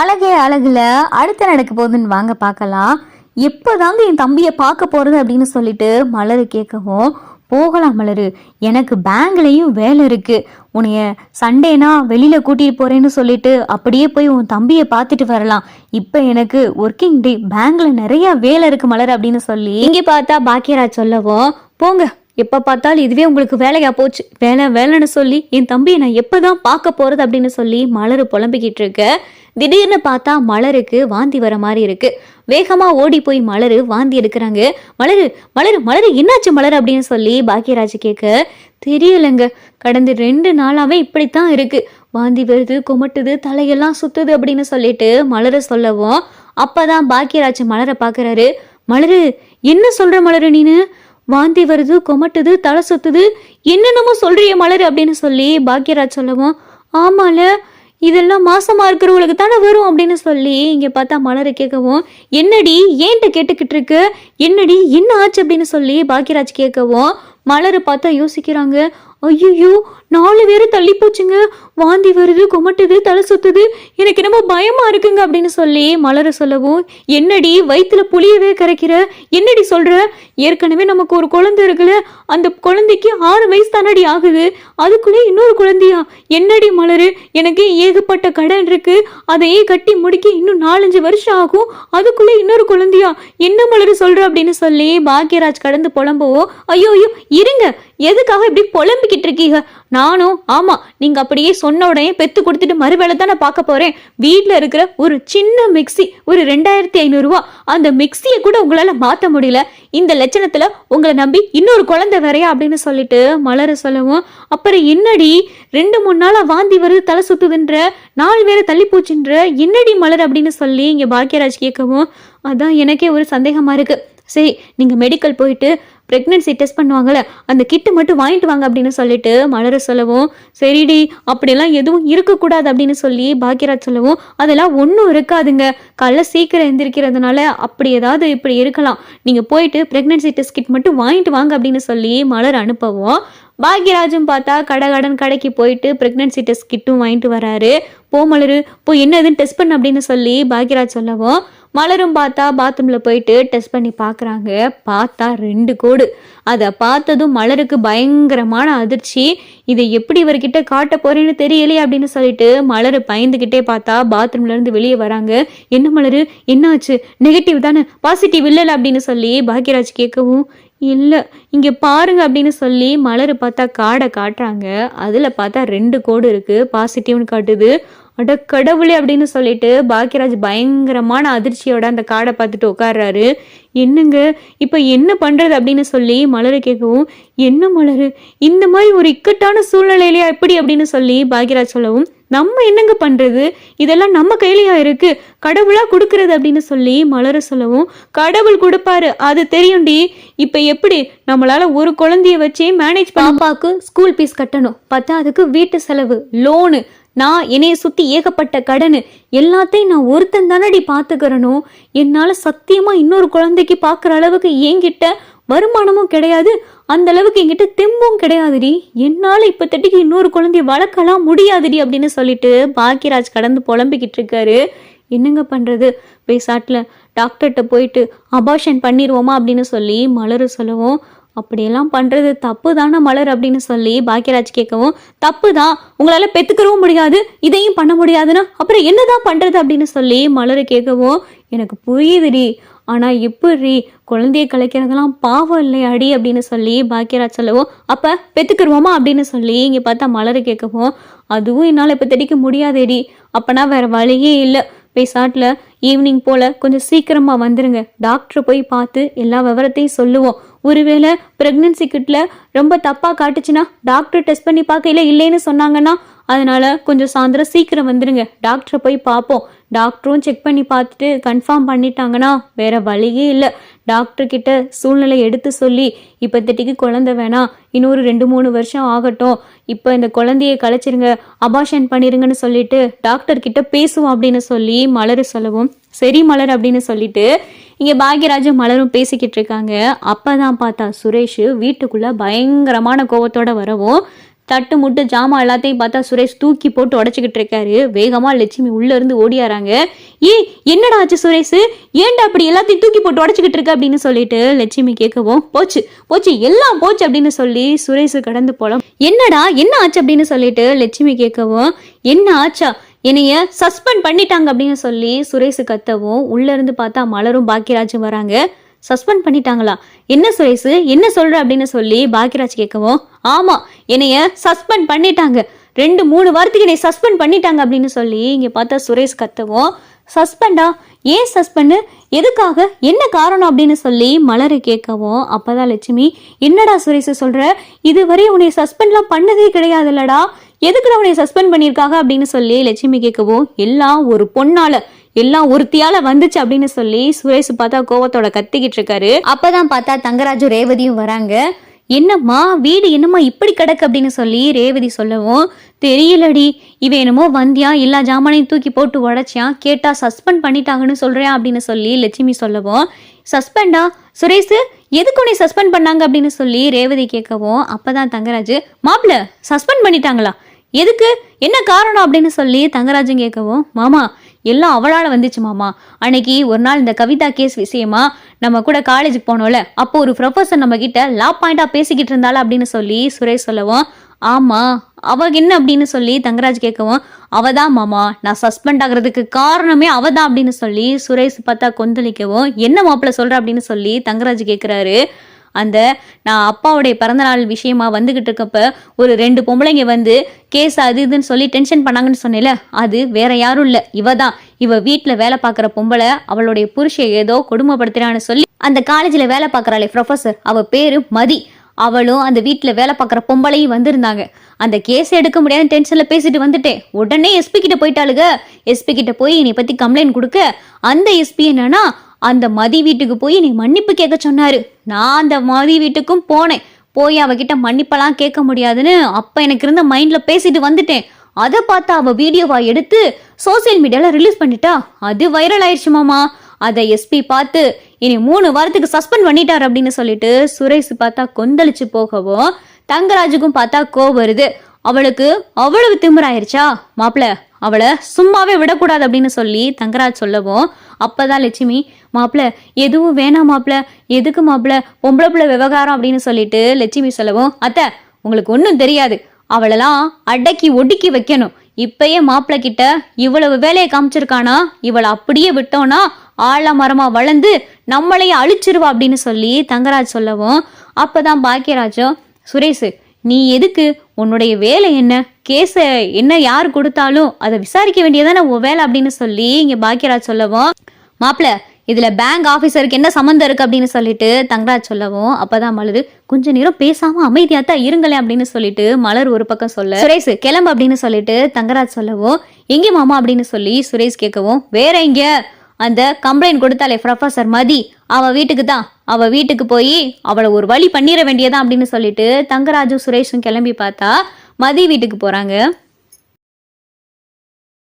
அழகே அழகுல அடுத்த நடக்க போகுதுன்னு வாங்க பார்க்கலாம். எப்போதாங்க என் தம்பியை பார்க்க போகிறது அப்படின்னு சொல்லிட்டு மலர் கேட்கவும் போகலாம் மலர் எனக்கு பேங்க்லேயும் வேலை இருக்குது உன்னைய சண்டேனா வெளியில் கூட்டிகிட்டு போகிறேன்னு சொல்லிட்டு அப்படியே போய் உன் தம்பியை பார்த்துட்டு வரலாம். இப்போ எனக்கு ஒர்க்கிங் டே பேங்கில் நிறையா வேலை இருக்குது மலர் அப்படின்னு சொல்லி இங்கே பார்த்தா பாக்கியராஜ் சொல்லவும் போங்க எப்போ பார்த்தாலும் இதுவே உங்களுக்கு வேலையா போச்சு? வேலை வேலைன்னு சொல்லி என் தம்பியை நான் எப்பதான் பார்க்க போறது அப்படின்னு சொல்லி மலர் புலம்பிக்கிட்டு இருக்க. திடீர்னு பார்த்தா மலருக்கு வாந்தி வர மாதிரி இருக்கு. வேகமா ஓடி போய் மலர் வாந்தி எடுக்கிறாங்க. மலர் மலர் மலர் என்னாச்சு மலர் அப்படின்னு சொல்லி பாக்கியராஜ் கேட்க தெரியலைங்க. கடந்த ரெண்டு நாளாவே இப்படித்தான் இருக்கு. வாந்தி வருது குமட்டுது தலையெல்லாம் சுத்துது அப்படின்னு சொல்லிட்டு மலரை சொல்லவும் அப்பதான் பாக்கியராஜ் மலரை பார்க்குறாரு மலரு என்ன சொல்ற மலரு நீனு? வாந்தி வருது கொமட்டுது தலை சுத்துது. என்னென்னமோ சொல்றிய மலர் அப்படின்னு சொல்லி பாக்யராஜ் சொல்லவும். ஆமால இதெல்லாம் மாசமா இருக்கிறவங்களுக்கு தானே வரும் அப்படின்னு சொல்லி இங்க பார்த்தா மலரை கேட்கவும் என்னடி ஏன்ட்ட கேட்டுக்கிட்டு இருக்கு? என்னடி என்ன ஆச்சு அப்படின்னு சொல்லி பாக்யராஜ் கேட்கவும் மலரை பார்த்தா யோசிக்கிறாங்க. ஐயோ நாலு பேரும் தள்ளி போச்சுங்க. வாந்தி வருது குமட்டுது தலை சுத்துது. எனக்கு என்னமோ பயமா இருக்குங்க அப்படின்னு சொல்லி மலர சொல்லவும் என்னடி வயிற்றுல புளியவே கரைக்கிற? என்னடி சொல்ற? ஏற்கனவே நமக்கு ஒரு குழந்தை இருக்குல்ல அந்த குழந்தைக்கு ஆறு வயசு தானடி ஆகுது. அதுக்குள்ளே இன்னொரு குழந்தையா? என்னடி மலரு? எனக்கு ஏகப்பட்ட கடன் இருக்கு. அதையே கட்டி முடிக்க இன்னும் நாலஞ்சு வருஷம் ஆகும். அதுக்குள்ளே இன்னொரு குழந்தையா? என்ன மலரு சொல்ற அப்படின்னு சொல்லி பாக்யராஜ் கடந்து புலம்பவோ ஐயோ ஐயோ இருங்க. எதுக்காக இப்படி புலம்பிக்கிட்டு இருக்கீங்க? நானும் ஆமா நீங்க அப்படியே சொன்ன உடனே பெத்து கொடுத்துட்டு மறுவேளை தான் நான் பார்க்க போறேன். வீட்ல இருக்கிற ஒரு சின்ன மிக்ஸி ஒரு ரெண்டாயிரத்தி ஐநூறுரூவா அந்த மிக்ஸியை கூட உங்களால மாத்த முடியல. இந்த லட்சணத்துல உங்களை நம்பி இன்னொரு குழந்தை வேறையா அப்படின்னு சொல்லிட்டு மலர சொல்லவும் அப்புறம் என்னடி ரெண்டு மூணு நாளா வாந்தி வருது தலை சுத்துதுன்ற நாலு வேற தள்ளி போச்சுன்ற என்னடி மலர் அப்படின்னு சொல்லி இங்க பாக்யராஜ் கேட்கவும் அதான் எனக்கே ஒரு சந்தேகமா இருக்கு. சரி நீங்க மெடிக்கல் போயிட்டு ப்ரெக்னென்சி டெஸ்ட் பண்ணுவாங்கள அந்த கிட்டு மட்டும் வாங்கிட்டு வாங்க அப்படின்னு சொல்லிட்டு மலர சொல்லவும் சரிடி அப்படிலாம் எதுவும் இருக்கக்கூடாது அப்படின்னு சொல்லி பாக்யராஜ் சொல்லவும் அதெல்லாம் ஒன்றும் இருக்காதுங்க. காலைல சீக்கிரம் எந்திரிக்கிறதுனால அப்படி ஏதாவது இப்படி இருக்கலாம். நீங்கள் போயிட்டு ப்ரெக்னென்சி டெஸ்ட் கிட் மட்டும் வாங்கிட்டு வாங்க அப்படின்னு சொல்லி மலர் அனுப்பவும் பாக்யராஜும் பார்த்தா கடை கடன் கடைக்கு போயிட்டு ப்ரெக்னென்சி டெஸ்ட் கிட்டும் வாங்கிட்டு வராரு. போ மலரு போய் என்ன எதுன்னு டெஸ்ட் பண்ணு அப்படின்னு சொல்லி பாக்யராஜ் சொல்லவும் மலரும் பார்த்தா பாத்ரூமில் போயிட்டு டெஸ்ட் பண்ணி பார்க்குறாங்க பார்த்தா ரெண்டு கோடு. அதை பார்த்ததும் மலருக்கு பயங்கரமான அதிர்ச்சி. இதை எப்படி இவர்கிட்ட காட்ட போறேன்னு தெரியலையே அப்படின்னு சொல்லிட்டு மலர் பயந்துக்கிட்டே பார்த்தா பாத்ரூம்ல இருந்து வெளியே வராங்க. என்ன மலரு? என்னாச்சு? நெகட்டிவ் தானே? பாசிட்டிவ் இல்லைல்ல அப்படின்னு சொல்லி பாக்யராஜ் கேட்கவும் இல்லை இங்கே பாருங்க அப்படின்னு சொல்லி மலர் பார்த்தா காடை காட்டுறாங்க. அதில் பார்த்தா ரெண்டு கோடு இருக்குது பாசிட்டிவ்னு காட்டுது. அட கடவுளே அப்படின்னு சொல்லிட்டு பாக்யராஜ் பயங்கரமான அதிர்ச்சியோட அந்த காடை பார்த்துட்டு உட்காடுறாரு என்னங்க இப்போ என்ன பண்ணுறது அப்படின்னு சொல்லி மலரை கேட்கவும் என்ன மலர் இந்த மாதிரி ஒரு இக்கட்டான சூழ்நிலையிலையா எப்படி அப்படின்னு சொல்லி பாக்யராஜ் சொல்லவும் நம்ம என்னங்க பண்றது? இதெல்லாம் நம்ம கையிலயா இருக்கு? கடவுளா கொடுக்கறது அப்படின்னு சொல்லி மலர சொல்லவும் கடவுள் கொடுப்பாரு. அது தெரியும்டி. இப்ப எப்படி? நம்மளால ஒரு குழந்தைய வச்சே மேனேஜ் பாப்பாக்கு ஸ்கூல் ஃபீஸ் கட்டணும். பத்தாதுக்கு வீட்டு செலவு லோனு நான் என்னைய சுத்தி ஏகப்பட்ட கடனு. எல்லாத்தையும் நான் ஒருத்தன் தானடி பாத்துக்கிறனும் என்னால சத்தியமா இன்னொரு குழந்தைக்கு பார்க்குற அளவுக்கு என்கிட்ட வருமானமும் கிடையாது. அந்த அளவுக்கு என்கிட்ட தெம்பும் கிடையாதுடி. என்னால் இப்ப தட்டிக்கு இன்னொரு குழந்தைய வளர்க்கலாம் முடியாதுடி அப்படின்னு சொல்லிட்டு பாக்கியராஜ் கடந்து புலம்பிக்கிட்டு இருக்காரு. என்னங்க பண்ணுறது பேசாட்டில் டாக்டர்கிட்ட போயிட்டு அபார்ஷன் பண்ணிடுவோமா அப்படின்னு சொல்லி மலர் சொல்லவும் அப்படியெல்லாம் பண்ணுறது தப்பு தானே மலர் அப்படின்னு சொல்லி பாக்கியராஜ் கேட்கவும் தப்பு தான் உங்களால் பெத்துக்கிறவும் முடியாது இதையும் பண்ண முடியாதுன்னா அப்புறம் என்னதான் பண்ணுறது அப்படின்னு சொல்லி மலர் கேட்கவும் எனக்கு புரியுதுடி. ஆனால் எப்படி குழந்தைய கலைக்கிறதெல்லாம் பாவம் இல்லையாடி அப்படின்னு சொல்லி பாக்கியராஜ் சொல்லவும் அப்போ பெத்துக்கிருவோமா? அப்படின்னு சொல்லி இங்கே பார்த்தா மலர் கேட்கவும் அதுவும் என்னால் இப்போ தெடிக்க முடியாதேடி. அப்போனா வேற வழியே இல்லை. பேசாட்டில் ஈவினிங் போல் கொஞ்சம் சீக்கிரமாக வந்துருங்க. டாக்டரை போய் பார்த்து எல்லா விவரத்தையும் சொல்லுவோம். ஒருவேளை ப்ரெக்னென்சி கிட்டில் ரொம்ப தப்பாக காட்டுச்சுன்னா டாக்டர் டெஸ்ட் பண்ணி பார்க்கையில இல்லைன்னு சொன்னாங்கன்னா அதனால கொஞ்சம் சாயந்தரம் சீக்கிரம் வந்துடுங்க டாக்டரை போய் பார்ப்போம். டாக்டரும் செக் பண்ணி பார்த்துட்டு கன்ஃபார்ம் பண்ணிட்டாங்கன்னா வேற வழியே இல்லை. டாக்டர்கிட்ட சூழ்நிலை எடுத்து சொல்லி இப்போத்திட்டிக்கு குழந்தை வேணாம் இன்னொரு ரெண்டு மூணு வருஷம் ஆகட்டும். இப்போ இந்த குழந்தைய கலைச்சிருங்க அபாஷன் பண்ணிருங்கன்னு சொல்லிட்டு டாக்டர்கிட்ட பேசுவோம் அப்படின்னு சொல்லி மலர் சொல்லவும் சரி மலர் அப்படின்னு சொல்லிட்டு இங்கே பாக்யராஜும் மலரும் பேசிக்கிட்டு இருக்காங்க. அப்பதான் பார்த்தா சுரேஷ் வீட்டுக்குள்ளே பயங்கரமான கோபத்தோடு வரவும் தட்டு முட்டு ஜாமான் எல்லாத்தையும் பார்த்தா சுரேஷ் தூக்கி போட்டு உடச்சிக்கிட்டு இருக்காரு. வேகமாக லட்சுமி உள்ளேருந்து ஓடியாராங்க. ஏ என்னடா ஆச்சு சுரேஷ்? ஏன்டா அப்படி எல்லாத்தையும் தூக்கி போட்டு உடச்சிக்கிட்டு இருக்க அப்படின்னு சொல்லிட்டு லட்சுமி கேட்கவும் போச்சு போச்சு எல்லாம் போச்சு அப்படின்னு சொல்லி சுரேஷ் கடந்து போலாம். என்னடா என்ன ஆச்சு அப்படின்னு சொல்லிட்டு லட்சுமி கேட்கவும் என்ன ஆச்சா? என்னைய சஸ்பெண்ட் பண்ணிட்டாங்க அப்படின்னு சொல்லி சுரேஷ் கத்தவும் உள்ள இருந்து பார்த்தா மலரும் பாக்கியராஜும் வராங்க. சஸ்பெண்ட் பண்ணிட்டாங்களா? என்ன சுரேஷ்? என்ன சொல்ற அப்படின்னு சொல்லி பாக்கியராஜ் கேட்கவும் ஆமா என்னைய சஸ்பெண்ட் பண்ணிட்டாங்க. ரெண்டு மூணு வாரத்துக்கு என்னை சஸ்பெண்ட் பண்ணிட்டாங்க அப்படின்னு சொல்லி இங்க பார்த்தா சுரேஷ் கத்தவும் சஸ்பெண்டா ஏன் சஸ்பெண்டு எதுக்காக? என்ன காரணம்? அப்படின்னு சொல்லி மலரை கேட்கவும் அப்பதான் லட்சுமி என்னடா சுரேஷ் சொல்ற? இதுவரை உன்னை சஸ்பெண்ட்லாம் பண்ணதே கிடையாதுல்லடா. எதுக்கு அவனை சஸ்பெண்ட் பண்ணியிருக்காங்க அப்படின்னு சொல்லி லட்சுமி கேட்கவும் எல்லாம் ஒரு பொண்ணால எல்லாம் ஒருத்தியால வந்துச்சு அப்படின்னு சொல்லி சுரேஷ் பார்த்தா கோவத்தோட கத்திக்கிட்டு இருக்காரு. அப்பதான் பார்த்தா தங்கராஜும் ரேவதியும் வராங்க. என்னம்மா வீடு என்னம்மா இப்படி கிடக்கு? அப்படின்னு சொல்லி ரேவதி சொல்லவும் தெரியலடி இவன் என்னமோ வந்தியா எல்லா ஜாமானையும் தூக்கி போட்டு உடைச்சியான் கேட்டா சஸ்பெண்ட் பண்ணிட்டாங்கன்னு சொல்றேன் அப்படின்னு சொல்லி லட்சுமி சொல்லவும் சஸ்பெண்டா சுரேஷ் எதுக்கு உன்னை சஸ்பெண்ட் பண்ணாங்க? அப்படின்னு சொல்லி ரேவதி கேட்கவும் அப்பதான் தங்கராஜ் மாப்பிள்ள சஸ்பெண்ட் பண்ணிட்டாங்களா? எதுக்கு? என்ன காரணம் அப்படின்னு சொல்லி தங்கராஜன் கேட்கவும் மாமா எல்லாம் அவளால் வந்துச்சு மாமா. அன்னைக்கு ஒரு நாள் இந்த கவிதா கேஸ் விஷயமா நம்ம கூட காலேஜுக்கு போனோம்ல அப்போ ஒரு ப்ரொஃபஸர் நம்ம கிட்ட லா பாயிண்டா பேசிக்கிட்டு இருந்தாள்? அப்படின்னு சொல்லி சுரேஷ் சொல்லவும் ஆமா அவ என்ன? அப்படின்னு சொல்லி தங்கராஜ் கேட்கவும் அவ தான் மாமா. நான் சஸ்பெண்ட் ஆகுறதுக்கு காரணமே அவ தான் அப்படின்னு சொல்லி சுரேஷ் பார்த்தா கொந்தளிக்கவும் என்ன மாப்பிள்ள சொல்ற? அப்படின்னு சொல்லி தங்கராஜ் கேட்குறாரு. அந்த நான் அப்பாவுடைய பிறந்தநாள் விஷயமா வந்துகிட்டு இருக்கப்ப ஒரு ரெண்டு பொம்பளைங்க வந்து கேஸ் அது இதுன்னு சொல்லி டென்ஷன் பண்ணாங்கன்னு சொன்னேல அது வேற யாரும் இல்லை இவ தான். இவ வீட்டில் வேலை பார்க்குற பொம்பளை அவளுடைய புருஷை ஏதோ கொடுமைப்படுத்துறான்னு சொல்லி அந்த காலேஜில் வேலை பார்க்குறாளே ப்ரொஃபஸர் அவ பேரு மதி. அவளும் அந்த வீட்டில் வேலை பார்க்குற பொம்பளையும் வந்திருந்தாங்க. அந்த கேஸ் எடுக்க முடியாத டென்ஷனில் பேசிட்டு வந்துட்டேன். உடனே எஸ்பி கிட்ட போயிட்டாளுங்க எஸ்பி கிட்ட போய் என்னை பற்றி கம்ப்ளைண்ட் கொடுக்க. அந்த எஸ்பி என்னன்னா அந்த மதி வீட்டுக்கு போய் நீ மன்னிப்பு கேட்க சொன்னாரு. நான் அந்த மதி வீட்டுக்கும் போனேன். போய் அவகிட்ட மன்னிப்பெல்லாம் கேட்க முடியாதுன்னு அப்போ எனக்கு இருந்த மைண்டில் பேசிட்டு வந்துட்டேன். அதை பார்த்து அவ வீடியோவா எடுத்து சோசியல் மீடியால ரிலீஸ் பண்ணிட்டா. அது வைரல் ஆயிடுச்சு மாமா. அதை எஸ்பி பார்த்து இனி மூணு வாரத்துக்கு சஸ்பெண்ட் பண்ணிட்டார் அப்படின்னு சொல்லிட்டு சுரேஷ் பார்த்தா கொந்தளிச்சு போகவும் தங்கராஜுக்கும் பார்த்தா கோவம் வருது. அவளுக்கு அவ்வளவு திமிராயிருச்சா? மாப்பிள அவளை சும்மாவே விடக்கூடாது அப்படின்னு சொல்லி தங்கராஜ் சொல்லவும் அப்பதான் லட்சுமி மாப்பிள எதுவும் வேணாம் மாப்பிள எதுக்கு மாப்பிள பொம்பளை பிள்ளை விவகாரம் அப்படின்னு சொல்லிட்டு லட்சுமி சொல்லவும் அத்தை உங்களுக்கு ஒன்றும் தெரியாது. அவளெல்லாம் அடக்கி ஒடுக்கி வைக்கணும். இப்பயே மாப்பிள்ளை கிட்ட இவ்வளவு வேலையை காமிச்சிருக்கானா? இவளை அப்படியே விட்டோன்னா ஆழ மரமா வளர்ந்து நம்மளையும் அழிச்சிருவா அப்படின்னு சொல்லி தங்கராஜ் சொல்லவும் அப்பதான் பாக்கியராஜும் சுரேஷ் நீ எதுக்கு? உன்னுடைய வேலை என்ன? கேஸை என்ன யார் கொடுத்தாலும் அதை விசாரிக்க வேண்டியதான உன் வேலை அப்படின்னு சொல்லி இங்க பாக்கியராஜ் சொல்லவும் மாப்பிள இதுல பேங்க் ஆபீசருக்கு என்ன சம்மந்தம் இருக்கு? அப்படின்னு சொல்லிட்டு தங்கராஜ் சொல்லவும் அப்பதான் மலர் கொஞ்ச நேரம் பேசாம அமைதியா தான் இருங்களேன் அப்படின்னு சொல்லிட்டு மலர் ஒரு பக்கம் சொல்ல சுரேஷ் கிளம்பு அப்படின்னு சொல்லிட்டு தங்கராஜ் சொல்லவும் எங்க மாமா? அப்படின்னு சொல்லி சுரேஷ் கேட்கவும் வேற எங்க? அந்த கம்ப்ளைண்ட் கொடுத்தாலே ப்ரொஃபசர் மதி அவ வீட்டுக்கு தான் அவ வீட்டுக்கு போய் அவளை ஒரு வழி பண்ணிட வேண்டியதான் அப்படின்னு சொல்லிட்டு தங்கராஜும் சுரேஷும் கிளம்பி பார்த்தா மதி வீட்டுக்கு போறாங்க.